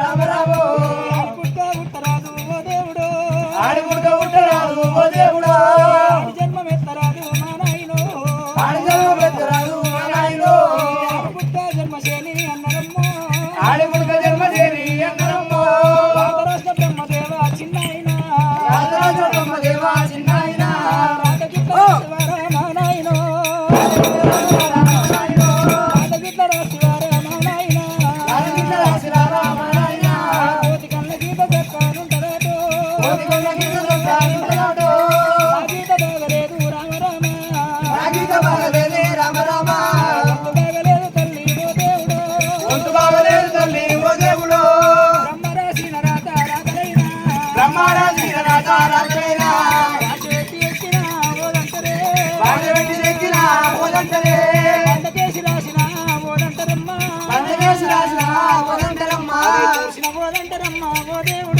రామ రామో ఆడుకుంటా దేవుడు జన్మ ఎత్తరాదు మా ఆడి జన్మ ఎత్తరాదు మా నాయనో ఓదంటరమ్మా ఓ దేవుడు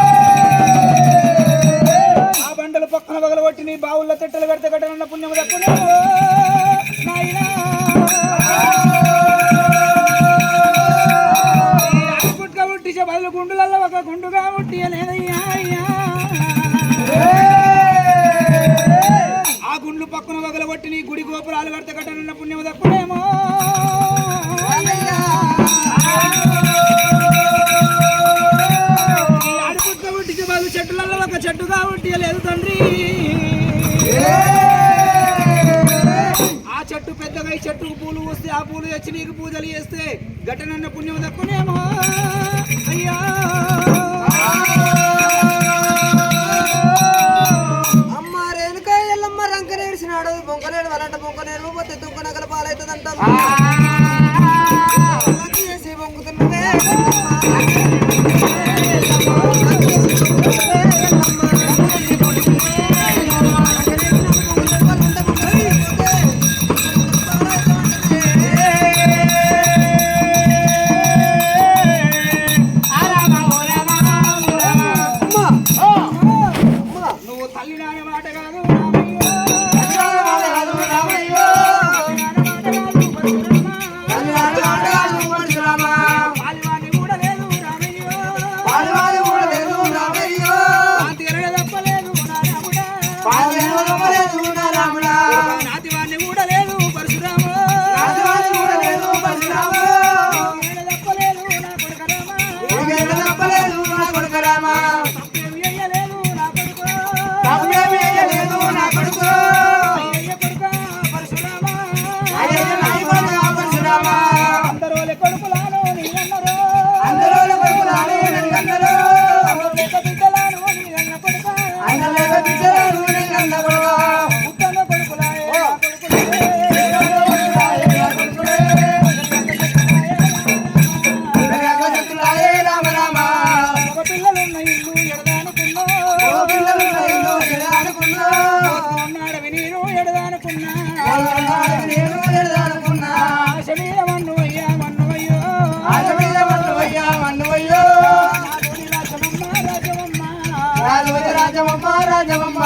నీ బావుల్లో తట్టలు పెడితే కట్టనున్న పుణ్యం దక్కును గుట్గా ఉట్టి బదులు గుండులలో ఒక గుండుగా ఉట్టి ఆ గుండ్లు పక్కన వగలబట్టి నీ గుడి గోపురాలు కడితే కట్టనున్న పుణ్యం దక్కునేమో చెట్టులలో ఒక చెట్టుగా ఉంటే లేదు తండ్రి. చక్కగా ఈ చెట్టుకు పూలు వస్తే ఆ పూలు తెచ్చి నీకు పూజలు చేస్తే ఘటనన్న పుణ్యం దక్కునేమో. అయ్యా. Jawa Mara, Jawa Mara.